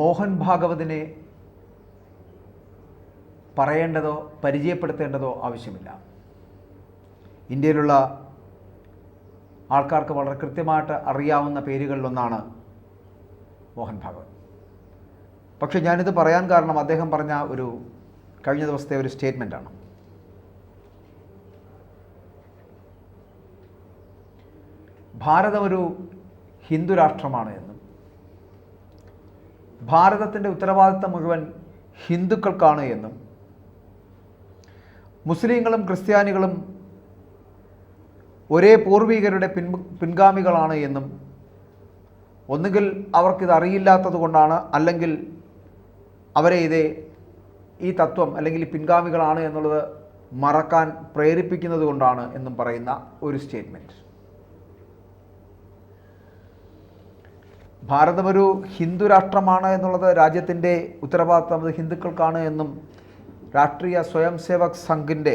മോഹൻ ഭാഗവതിനെ പറയേണ്ടതോ പരിചയപ്പെടുത്തേണ്ടതോ ആവശ്യമില്ല. ഇന്ത്യയിലുള്ള ആൾക്കാർക്ക് വളരെ കൃത്യമായിട്ട് അറിയാവുന്ന പേരുകളിലൊന്നാണ് മോഹൻ ഭാഗവത്. പക്ഷെ ഞാനിത് പറയാൻ കാരണം അദ്ദേഹം പറഞ്ഞ ഒരു കഴിഞ്ഞ ദിവസത്തെ ഒരു സ്റ്റേറ്റ്മെന്റാണ് ഭാരതം ഒരു ഹിന്ദു രാഷ്ട്രമാണ് എന്നും. ഭാരതത്തിന്റെ ഉത്തരവാദിത്തം മുഴുവൻ ഹിന്ദുക്കൾക്കാണ് എന്നും മുസ്ലിങ്ങളും ക്രിസ്ത്യാനികളും ഒരേ പൂർവികരുടെ പിൻ പിൻഗാമികളാണ് എന്നും ഒന്നുകിൽ അവർക്കിത് അറിയില്ലാത്തത് കൊണ്ടാണ് അല്ലെങ്കിൽ അവരെ ഇതേ ഈ തത്വം അല്ലെങ്കിൽ പിൻഗാമികളാണ് എന്നുള്ളത് മറക്കാൻ പ്രേരിപ്പിക്കുന്നത് കൊണ്ടാണ് എന്നും പറയുന്ന ഒരു സ്റ്റേറ്റ്മെന്റ് ഭാരതം ഒരു ഹിന്ദു രാഷ്ട്രമാണ് എന്നുള്ളത് രാജ്യത്തിന്റെ ഉത്തരവാദിത്തം അത് ഹിന്ദുക്കൾക്കാണ് എന്നും രാഷ്ട്രീയ സ്വയം സേവക് സംഘിന്റെ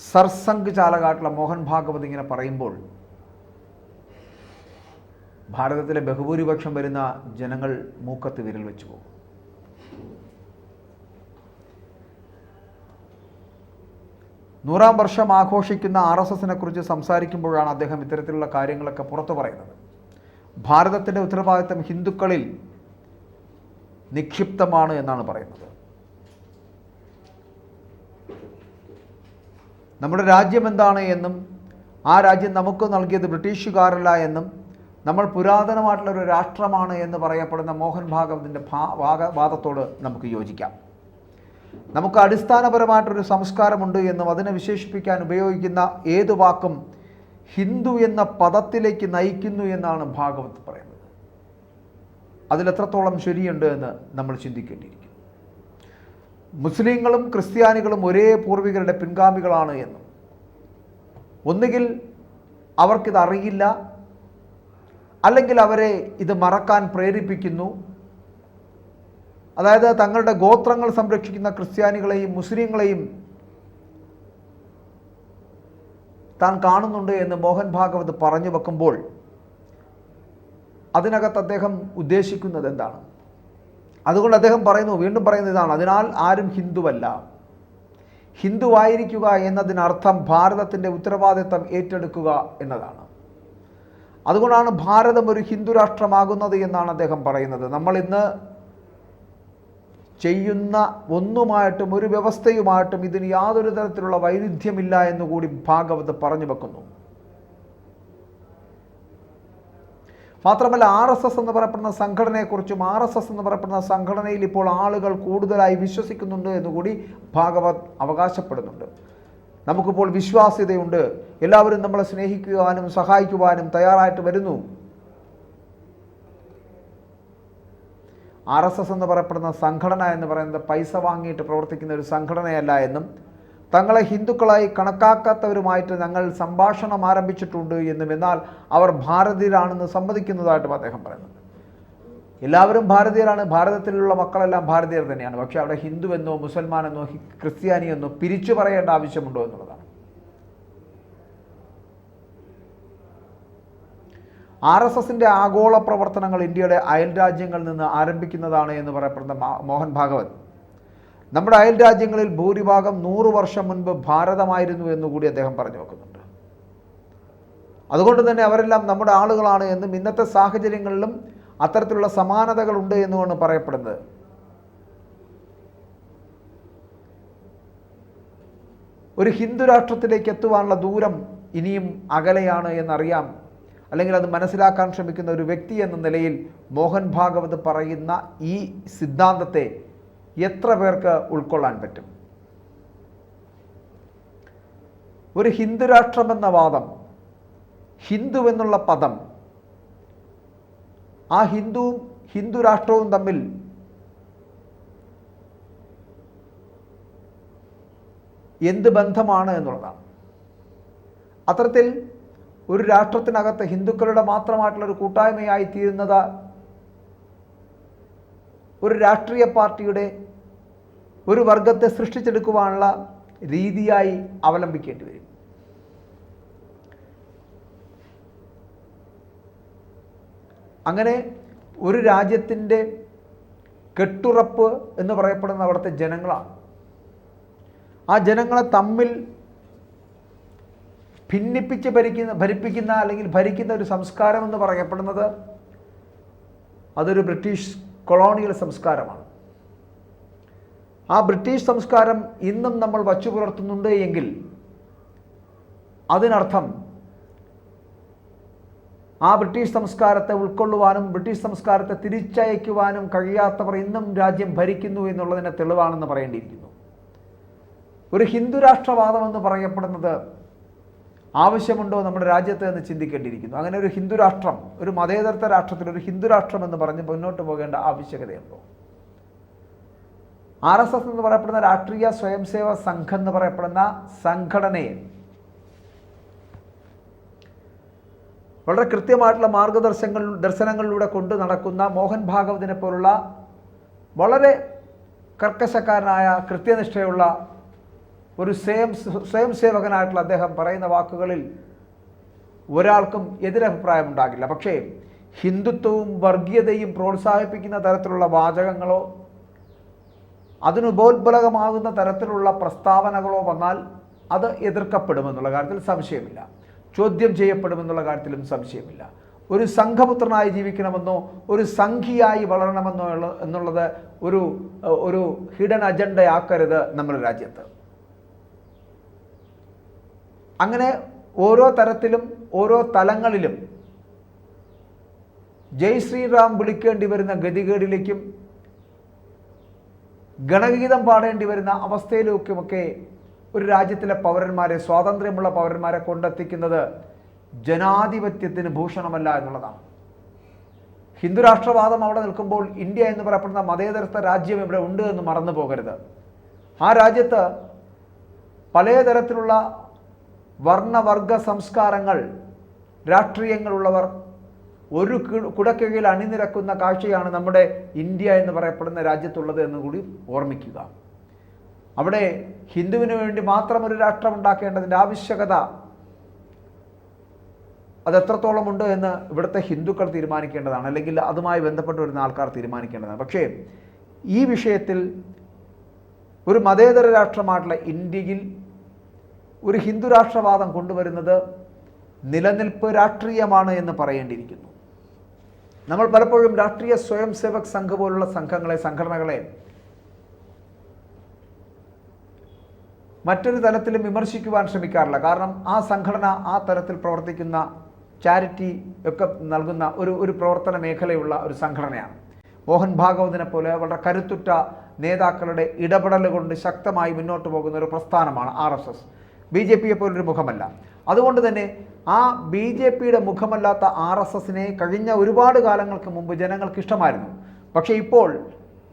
സർസംഘ് ചാലകാട്ടുള്ള മോഹൻ ഭാഗവത് ഇങ്ങനെ പറയുമ്പോൾ ഭാരതത്തിലെ ബഹുഭൂരിപക്ഷം വരുന്ന ജനങ്ങൾ മൂക്കത്ത് വിരൽ വെച്ചു പോകും. നൂറാം വർഷം ആഘോഷിക്കുന്ന ആർ എസ് എസിനെ കുറിച്ച് സംസാരിക്കുമ്പോഴാണ് അദ്ദേഹം ഇത്തരത്തിലുള്ള കാര്യങ്ങളൊക്കെ പുറത്തു പറയുന്നത്. ഭാരതത്തിന്റെ ഉത്തരവാദിത്തം ഹിന്ദുക്കളിൽ നിക്ഷിപ്തമാണ് എന്നാണ് പറയുന്നത്. നമ്മുടെ രാജ്യം എന്താണ് എന്നും ആ രാജ്യം നമുക്ക് നൽകിയത് ബ്രിട്ടീഷുകാരല്ല എന്നും നമ്മൾ പുരാതനമായിട്ടുള്ള ഒരു രാഷ്ട്രമാണ് എന്ന് പറയപ്പെടുന്ന മോഹൻ ഭാഗവതിന്റെ ഭാഗ വാദത്തോട് നമുക്ക് യോജിക്കാം. നമുക്ക് അടിസ്ഥാനപരമായിട്ടൊരു സംസ്കാരമുണ്ട് എന്നും അതിനെ വിശേഷിപ്പിക്കാൻ ഉപയോഗിക്കുന്ന ഏതു വാക്കും ഹിന്ദു എന്ന പദത്തിലേക്ക് നയിക്കുന്നു എന്നാണ് ഭാഗവത് പറയുന്നത്. അതിലെത്രത്തോളം ശരിയുണ്ട് എന്ന് നമ്മൾ ചിന്തിക്കേണ്ടിയിരിക്കുന്നു. മുസ്ലിങ്ങളും ക്രിസ്ത്യാനികളും ഒരേ പൂർവികരുടെ പിൻഗാമികളാണ് എന്നും. ഒന്നുകിൽ അവർക്കിത് അറിയില്ല അല്ലെങ്കിൽ അവരെ ഇത് മറക്കാൻ പ്രേരിപ്പിക്കുന്നു. അതായത് തങ്ങളുടെ ഗോത്രങ്ങൾ സംരക്ഷിക്കുന്ന ക്രിസ്ത്യാനികളെയും മുസ്ലിങ്ങളെയും താൻ കാണുന്നുണ്ട് എന്ന് മോഹൻ ഭാഗവത് പറഞ്ഞു വെക്കുമ്പോൾ അതിനകത്ത് അദ്ദേഹം ഉദ്ദേശിക്കുന്നത് എന്താണ്? അതുകൊണ്ട് അദ്ദേഹം പറയുന്നു വീണ്ടും പറയുന്നത് ഇതാണ് അതിനാൽ ആരും ഹിന്ദുവല്ല. ഹിന്ദുവായിരിക്കുക എന്നതിനർത്ഥം ഭാരതത്തിന്റെ ഉത്തരവാദിത്തം ഏറ്റെടുക്കുക എന്നതാണ്. അതുകൊണ്ടാണ് ഭാരതം ഒരു ഹിന്ദു രാഷ്ട്രമാകുന്നത് എന്നാണ് അദ്ദേഹം പറയുന്നത്. നമ്മൾ ഇന്ന് ചെയ്യുന്ന ഒന്നുമായിട്ടും ഒരു വ്യവസ്ഥയുമായിട്ടും ഇതിന് യാതൊരു തരത്തിലുള്ള വൈരുദ്ധ്യമില്ല എന്നുകൂടി ഭാഗവത് പറഞ്ഞു വെക്കുന്നു. മാത്രമല്ല ആർ എസ് എസ് എന്ന് പറയപ്പെടുന്ന സംഘടനയെക്കുറിച്ചും ആർ എസ് എസ് എന്ന് പറയപ്പെടുന്ന സംഘടനയിൽ ഇപ്പോൾ ആളുകൾ കൂടുതലായി വിശ്വസിക്കുന്നുണ്ട് എന്നുകൂടി ഭാഗവത് അവകാശപ്പെടുന്നുണ്ട്. നമുക്കിപ്പോൾ വിശ്വാസ്യതയുണ്ട്. എല്ലാവരും നമ്മളെ സ്നേഹിക്കുവാനും സഹായിക്കുവാനും തയ്യാറായിട്ട് വരുന്നു. ആർ എസ് എസ് എന്ന് പറയപ്പെടുന്ന സംഘടന എന്ന് പറയുന്നത് പൈസ വാങ്ങിയിട്ട് പ്രവർത്തിക്കുന്ന ഒരു സംഘടനയല്ല എന്നും തങ്ങളെ ഹിന്ദുക്കളായി കണക്കാക്കാത്തവരുമായിട്ട് ഞങ്ങൾ സംഭാഷണം ആരംഭിച്ചിട്ടുണ്ട് എന്നും എന്നാൽ അവർ ഭാരതീയരാണെന്ന് സമ്മതിക്കുന്നതായിട്ടും അദ്ദേഹം പറയുന്നുണ്ട്. എല്ലാവരും ഭാരതീയരാണ് ഭാരതത്തിലുള്ള മക്കളെല്ലാം ഭാരതീയർ തന്നെയാണ്. പക്ഷേ അവിടെ ഹിന്ദു എന്നോ മുസൽമാൻ എന്നോ ക്രിസ്ത്യാനി എന്നോ പിരിച്ചു പറയേണ്ട ആവശ്യമുണ്ടോ എന്നുള്ളതാണ്. ആർ എസ് എസിന്റെ ആഗോള പ്രവർത്തനങ്ങൾ ഇന്ത്യയുടെ അയൽ രാജ്യങ്ങളിൽ നിന്ന് ആരംഭിക്കുന്നതാണ് എന്ന് പറയപ്പെടുന്ന മോഹൻ ഭാഗവത്. നമ്മുടെ അയൽ രാജ്യങ്ങളിൽ ഭൂരിഭാഗം നൂറ് വർഷം മുൻപ് ഭാരതമായിരുന്നു എന്നുകൂടി അദ്ദേഹം പറഞ്ഞു വെക്കുന്നുണ്ട്. അതുകൊണ്ട് തന്നെ അവരെല്ലാം നമ്മുടെ ആളുകളാണ് എന്നും ഇന്നത്തെ സാഹചര്യങ്ങളിലും അത്തരത്തിലുള്ള സമാനതകളുണ്ട് എന്നുമാണ് പറയപ്പെടുന്നത്. ഒരു ഹിന്ദു രാഷ്ട്രത്തിലേക്ക് എത്തുവാനുള്ള ദൂരം ഇനിയും അകലെയാണ് എന്നറിയാം അല്ലെങ്കിൽ അത് മനസ്സിലാക്കാൻ ശ്രമിക്കുന്ന ഒരു വ്യക്തി എന്ന നിലയിൽ മോഹൻ ഭാഗവത് പറയുന്ന ഈ സിദ്ധാന്തത്തെ എത്ര പേർക്ക് ഉൾക്കൊള്ളാൻ പറ്റും? ഒരു ഹിന്ദു രാഷ്ട്രമെന്ന വാദം ഹിന്ദു എന്നുള്ള പദം ആ ഹിന്ദുവും ഹിന്ദു രാഷ്ട്രവും തമ്മിൽ എന്ത് ബന്ധമാണ് എന്നുള്ളതാണ്. അത്തരത്തിൽ ഒരു രാഷ്ട്രത്തിനകത്ത് ഹിന്ദുക്കളുടെ മാത്രമായിട്ടുള്ളൊരു കൂട്ടായ്മയായി തീരുന്നത് ഒരു രാഷ്ട്രീയ പാർട്ടിയുടെ ഒരു വർഗത്തെ സൃഷ്ടിച്ചെടുക്കുവാനുള്ള രീതിയായി അവലംബിക്കേണ്ടി വരും. അങ്ങനെ ഒരു രാജ്യത്തിന്റെ കെട്ടുറപ്പ് എന്ന് പറയപ്പെടുന്ന അവിടുത്തെ ജനങ്ങളാണ്. ആ ജനങ്ങളെ തമ്മിൽ ഭിന്നിപ്പിച്ച് ഭരിക്കുന്ന ഭരിപ്പിക്കുന്ന അല്ലെങ്കിൽ ഭരിക്കുന്ന ഒരു സംസ്കാരം എന്ന് പറയപ്പെടുന്നത് അതൊരു ബ്രിട്ടീഷ് കൊളോണിയൽ സംസ്കാരമാണ്. ആ ബ്രിട്ടീഷ് സംസ്കാരം ഇന്നും നമ്മൾ വച്ചു പുലർത്തുന്നുണ്ട് എങ്കിൽ അതിനർത്ഥം ആ ബ്രിട്ടീഷ് സംസ്കാരത്തെ ഉൾക്കൊള്ളുവാനും ബ്രിട്ടീഷ് സംസ്കാരത്തെ തിരിച്ചയക്കുവാനും കഴിയാത്തവർ ഇന്നും രാജ്യം ഭരിക്കുന്നു എന്നുള്ളതിന്റെ തെളിവാണെന്ന് പറയേണ്ടിയിരിക്കുന്നു. ഒരു ഹിന്ദു രാഷ്ട്രവാദം എന്ന് പറയപ്പെടുന്നത് ആവശ്യമുണ്ടോ നമ്മുടെ രാജ്യത്ത് എന്ന് ചിന്തിക്കേണ്ടിയിരിക്കുന്നു. അങ്ങനെ ഒരു ഹിന്ദു രാഷ്ട്രം ഒരു മതേതരത്വ രാഷ്ട്രത്തിൽ ഒരു ഹിന്ദു രാഷ്ട്രം എന്ന് പറഞ്ഞ് മുന്നോട്ട് പോകേണ്ട ആവശ്യകതയുണ്ടോ? ആർ എസ് എസ് എന്ന് പറയപ്പെടുന്ന രാഷ്ട്രീയ സ്വയംസേവ സംഘം എന്ന് പറയപ്പെടുന്ന സംഘടനയെ വളരെ കൃത്യമായിട്ടുള്ള മാർഗദർശങ്ങൾ ദർശനങ്ങളിലൂടെ കൊണ്ട് നടക്കുന്ന മോഹൻ ഭാഗവതിനെ പോലുള്ള വളരെ കർക്കശക്കാരനായ കൃത്യനിഷ്ഠയുള്ള ഒരു സ്വയം സ്വയം സേവകനായിട്ടുള്ള അദ്ദേഹം പറയുന്ന വാക്കുകളിൽ ഒരാൾക്കും എതിരഭിപ്രായം ഉണ്ടാകില്ല. പക്ഷേ ഹിന്ദുത്വവും വർഗീയതയും പ്രോത്സാഹിപ്പിക്കുന്ന തരത്തിലുള്ള വാചകങ്ങളോ അതിനുപോത്ബലകമാകുന്ന തരത്തിലുള്ള പ്രസ്താവനകളോ വന്നാൽ അത് എതിർക്കപ്പെടുമെന്നുള്ള കാര്യത്തിൽ സംശയമില്ല. ചോദ്യം ചെയ്യപ്പെടുമെന്നുള്ള കാര്യത്തിലും സംശയമില്ല. ഒരു സംഘപുത്രനായി ജീവിക്കണമെന്നോ ഒരു സംഘിയായി വളരണമെന്നോ എന്നുള്ളത് ഒരു ഒരു ഹിഡൻ അജണ്ടയാക്കരുത് നമ്മുടെ രാജ്യത്ത്. അങ്ങനെ ഓരോ തരത്തിലും ഓരോ തലങ്ങളിലും ജയ് ശ്രീറാം വിളിക്കേണ്ടി വരുന്ന ഗതികേടിലേക്കും ഗണഗീതം പാടേണ്ടി വരുന്ന അവസ്ഥയിലേക്കുമൊക്കെ ഒരു രാജ്യത്തിലെ പൗരന്മാരെ സ്വാതന്ത്ര്യമുള്ള പൗരന്മാരെ കൊണ്ടെത്തിക്കുന്നത് ജനാധിപത്യത്തിന് ഭൂഷണമല്ല എന്നുള്ളതാണ്. ഹിന്ദുരാഷ്ട്രവാദം അവിടെ നിൽക്കുമ്പോൾ ഇന്ത്യ എന്ന് പറയപ്പെടുന്ന മതേതരത്വ രാജ്യം ഇവിടെ ഉണ്ട് എന്ന് മറന്നു പോകരുത് ആ രാജ്യത്ത് പലതരത്തിലുള്ള വർണവർഗ സംസ്കാരങ്ങൾ രാഷ്ട്രീയങ്ങളുള്ളവർ ഒരു കുടക്കീഴിൽ അണിനിരക്കുന്ന കാഴ്ചയാണ് നമ്മുടെ ഇന്ത്യ എന്ന് പറയപ്പെടുന്ന രാജ്യത്തുള്ളത് എന്ന് കൂടി ഓർമ്മിക്കുക. അവിടെ ഹിന്ദുവിന് വേണ്ടി മാത്രം ഒരു രാഷ്ട്രം ഉണ്ടാക്കേണ്ടതിന്റെ ആവശ്യകത അത് എത്രത്തോളം ഉണ്ട് എന്ന് ഇവിടുത്തെ ഹിന്ദുക്കൾ തീരുമാനിക്കേണ്ടതാണ്. അല്ലെങ്കിൽ അതുമായി ബന്ധപ്പെട്ട് വരുന്ന ആൾക്കാർ തീരുമാനിക്കേണ്ടതാണ്. പക്ഷേ ഈ വിഷയത്തിൽ ഒരു മതേതര രാഷ്ട്രമായിട്ടുള്ള ഇന്ത്യയിൽ ഒരു ഹിന്ദു രാഷ്ട്രവാദം കൊണ്ടുവരുന്നത് നിലനിൽപ്പ് രാഷ്ട്രീയമാണ് എന്ന് പറയേണ്ടിയിരിക്കുന്നു. നമ്മൾ പലപ്പോഴും രാഷ്ട്രീയ സ്വയം സേവക് സംഘ് പോലുള്ള സംഘങ്ങളെ സംഘടനകളെ മറ്റൊരു തലത്തിലും വിമർശിക്കുവാൻ ശ്രമിക്കാറില്ല. കാരണം ആ സംഘടന ആ തരത്തിൽ പ്രവർത്തിക്കുന്ന ചാരിറ്റി ഒക്കെ നൽകുന്ന ഒരു ഒരു പ്രവർത്തന മേഖലയുള്ള ഒരു സംഘടനയാണ്. മോഹൻ ഭാഗവതിനെ പോലെ വളരെ കരുത്തുറ്റ നേതാക്കളുടെ ഇടപെടലുകൊണ്ട് ശക്തമായി മുന്നോട്ട് പോകുന്ന ഒരു പ്രസ്ഥാനമാണ് R S S. B J പിയെ പോലൊരു മുഖമല്ല. അതുകൊണ്ട് തന്നെ ആ ബി ജെ പിയുടെ മുഖമല്ലാത്ത ആർ എസ് എസിനെ കഴിഞ്ഞ ഒരുപാട് കാലങ്ങൾക്ക് മുമ്പ് ജനങ്ങൾക്ക് ഇഷ്ടമായിരുന്നു. പക്ഷേ ഇപ്പോൾ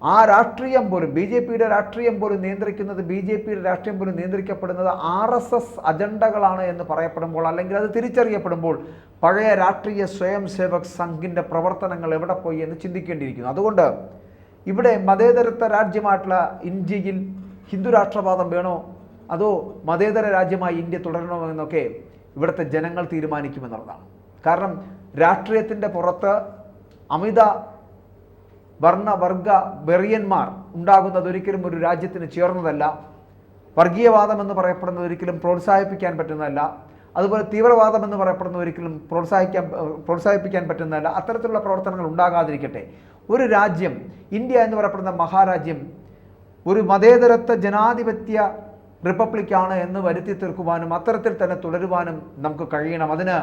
ആ രാഷ്ട്രീയം പോലും ബി ജെ പിയുടെ രാഷ്ട്രീയം പോലും നിയന്ത്രിക്കുന്നത് ബി ജെ പിയുടെ രാഷ്ട്രീയം പോലും നിയന്ത്രിക്കപ്പെടുന്നത് ആർ എസ് എസ് അജണ്ടകളാണ് എന്ന് പറയപ്പെടുമ്പോൾ അല്ലെങ്കിൽ അത് തിരിച്ചറിയപ്പെടുമ്പോൾ പഴയ രാഷ്ട്രീയ സ്വയം സേവക് സംഘിന്റെ പ്രവർത്തനങ്ങൾ എവിടെ പോയി എന്ന് ചിന്തിക്കേണ്ടിയിരിക്കുന്നു. അതുകൊണ്ട് ഇവിടെ മതേതരത്വ രാജ്യമായിട്ടുള്ള ഇന്ത്യയിൽ ഹിന്ദു രാഷ്ട്രവാദം വേണോ? അതോ മതേതര രാജ്യമായി ഇന്ത്യ തുടരണമെന്നൊക്കെ ഇവിടുത്തെ ജനങ്ങൾ തീരുമാനിക്കുമെന്നുള്ളതാണ്. കാരണം രാഷ്ട്രീയത്തിന്റെ പുറത്ത് അമിത വർണവർഗ വെറിയന്മാർ ഉണ്ടാകുന്നത് ഒരിക്കലും ഒരു രാജ്യത്തിന് ചേർന്നതല്ല. വർഗീയവാദം എന്ന് പറയപ്പെടുന്നത് ഒരിക്കലും പ്രോത്സാഹിപ്പിക്കാൻ പറ്റുന്നതല്ല. അതുപോലെ തീവ്രവാദം എന്ന് പറയപ്പെടുന്നത് ഒരിക്കലും പ്രോത്സാഹിക്കാൻ പ്രോത്സാഹിപ്പിക്കാൻ പറ്റുന്നതല്ല. അത്തരത്തിലുള്ള പ്രവർത്തനങ്ങൾ ഉണ്ടാകാതിരിക്കട്ടെ. ഒരു രാജ്യം ഇന്ത്യ എന്ന് പറയപ്പെടുന്ന മഹാരാജ്യം ഒരു മതേതരത്വ ജനാധിപത്യ റിപ്പബ്ലിക്കാണ് എന്ന് വരുത്തി തീർക്കുവാനും അത്തരത്തിൽ തന്നെ തുടരുവാനും നമുക്ക് കഴിയണം. അതിന്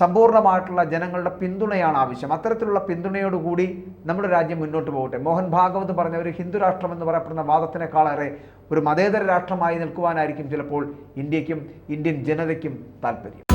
സമ്പൂർണമായിട്ടുള്ള ജനങ്ങളുടെ പിന്തുണയാണ് ആവശ്യം. അത്തരത്തിലുള്ള പിന്തുണയോടുകൂടി നമ്മുടെ രാജ്യം മുന്നോട്ട് പോകട്ടെ. മോഹൻ ഭാഗവത് പറഞ്ഞ ഒരു ഹിന്ദു രാഷ്ട്രം എന്ന് പറയപ്പെടുന്ന വാദത്തിനേക്കാളേറെ ഒരു മതേതര രാഷ്ട്രമായി നിൽക്കുവാനായിരിക്കും ചിലപ്പോൾ ഇന്ത്യക്കും ഇന്ത്യൻ ജനതയ്ക്കും താല്പര്യം.